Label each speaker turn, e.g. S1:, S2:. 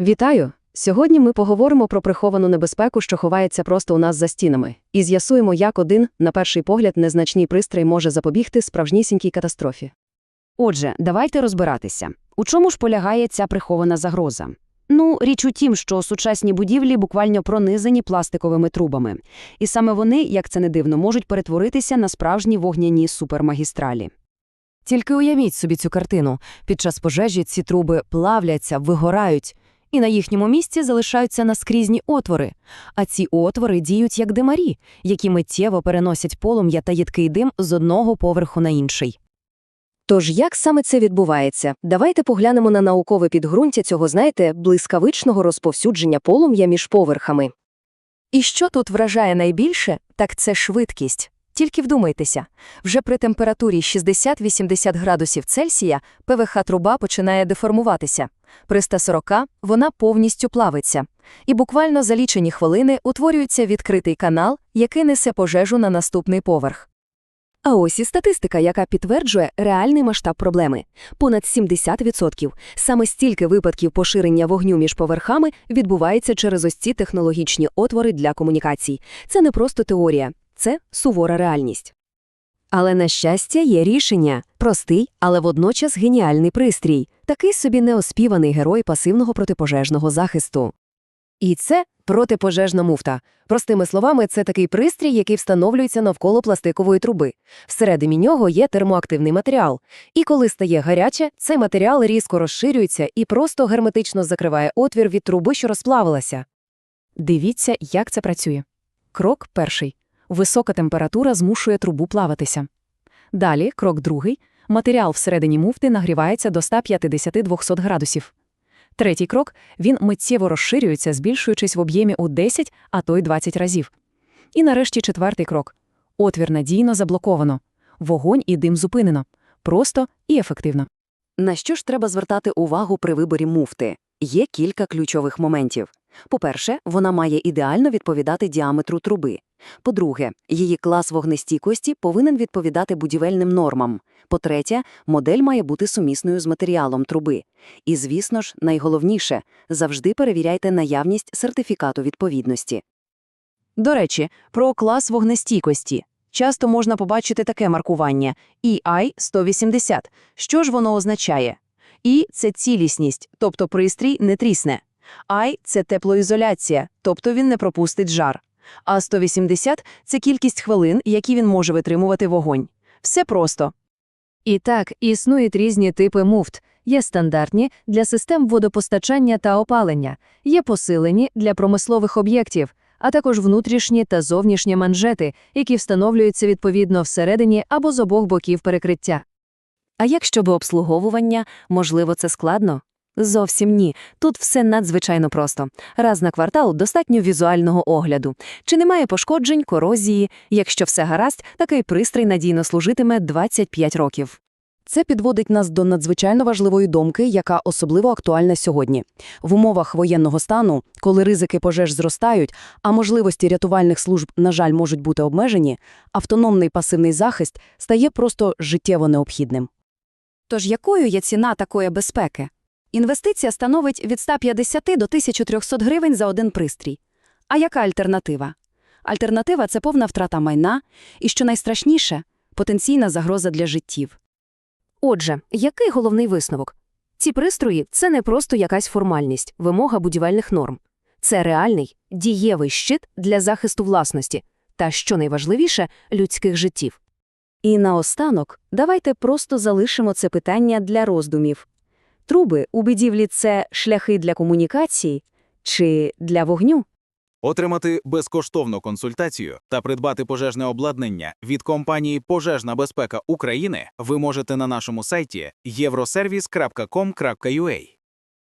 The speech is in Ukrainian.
S1: Вітаю! Сьогодні ми поговоримо про приховану небезпеку, що ховається просто у нас за стінами, і з'ясуємо, як один, на перший погляд, незначний пристрій може запобігти справжнісінькій катастрофі.
S2: Отже, давайте розбиратися. У чому ж полягає ця прихована загроза? Ну, річ у тім, що сучасні будівлі буквально пронизані пластиковими трубами. І саме вони, як це не дивно, можуть перетворитися на справжні вогняні супермагістралі.
S3: Тільки уявіть собі цю картину. Під час пожежі ці труби плавляться, вигорають, і на їхньому місці залишаються наскрізні отвори. А ці отвори діють як димарі, які миттєво переносять полум'я та їдкий дим з одного поверху на інший.
S1: Тож, як саме це відбувається? Давайте поглянемо на наукове підґрунтя цього, знаєте, блискавичного розповсюдження полум'я між поверхами.
S3: І що тут вражає найбільше, так це швидкість. Тільки вдумайтеся, вже при температурі 60-80 градусів Цельсія ПВХ-труба починає деформуватися. При 140 вона повністю плавиться. І буквально за лічені хвилини утворюється відкритий канал, який несе пожежу на наступний поверх. А ось і статистика, яка підтверджує реальний масштаб проблеми. Понад 70%. Саме стільки випадків поширення вогню між поверхами відбувається через ось ці технологічні отвори для комунікацій. Це не просто теорія, це сувора реальність. Але, на щастя, є рішення. Простий, але водночас геніальний пристрій. Такий собі неоспіваний герой пасивного протипожежного захисту. І це протипожежна муфта. Простими словами, це такий пристрій, який встановлюється навколо пластикової труби. Всередині нього є термоактивний матеріал. І коли стає гаряче, цей матеріал різко розширюється і просто герметично закриває отвір від труби, що розплавилася. Дивіться, як це працює. Крок перший. Висока температура змушує трубу плаватися. Далі, крок другий. Матеріал всередині муфти нагрівається до 150-200 градусів. Третій крок – він миттєво розширюється, збільшуючись в об'ємі у 10, а то й 20 разів. І нарешті четвертий крок – отвір надійно заблоковано. Вогонь і дим зупинено. Просто і ефективно.
S2: На що ж треба звертати увагу при виборі муфти? Є кілька ключових моментів. По-перше, вона має ідеально відповідати діаметру труби. По-друге, її клас вогнестійкості повинен відповідати будівельним нормам. По-третє, модель має бути сумісною з матеріалом труби. І, звісно ж, найголовніше – завжди перевіряйте наявність сертифікату відповідності. До речі, про клас вогнестійкості. Часто можна побачити таке маркування EI-180. Що ж воно означає? І – це цілісність, тобто пристрій не трісне. I – це теплоізоляція, тобто він не пропустить жар. А 180 – це кількість хвилин, які він може витримувати вогонь. Все просто.
S3: І так, існують різні типи муфт. Є стандартні для систем водопостачання та опалення, є посилені для промислових об'єктів, а також внутрішні та зовнішні манжети, які встановлюються відповідно всередині або з обох боків перекриття. А як щодо обслуговування, можливо, це складно? Зовсім ні. Тут все надзвичайно просто. Раз на квартал достатньо візуального огляду. Чи немає пошкоджень, корозії? Якщо все гаразд, такий пристрій надійно служитиме 25 років.
S1: Це підводить нас до надзвичайно важливої думки, яка особливо актуальна сьогодні. В умовах воєнного стану, коли ризики пожеж зростають, а можливості рятувальних служб, на жаль, можуть бути обмежені, автономний пасивний захист стає просто життєво необхідним.
S2: Тож якою є ціна такої безпеки? Інвестиція становить від 150 до 1300 гривень за один пристрій. А яка альтернатива? Альтернатива – це повна втрата майна і, що найстрашніше, потенційна загроза для життів.
S3: Отже, який головний висновок? Ці пристрої – це не просто якась формальність, вимога будівельних норм. Це реальний, дієвий щит для захисту власності та, що найважливіше, людських життів.
S2: І наостанок, давайте просто залишимо це питання для роздумів. Труби у будівлі – це шляхи для комунікації чи для вогню?
S4: Отримати безкоштовну консультацію та придбати пожежне обладнання від компанії Пожежна безпека України ви можете на нашому сайті euroservice.com.ua.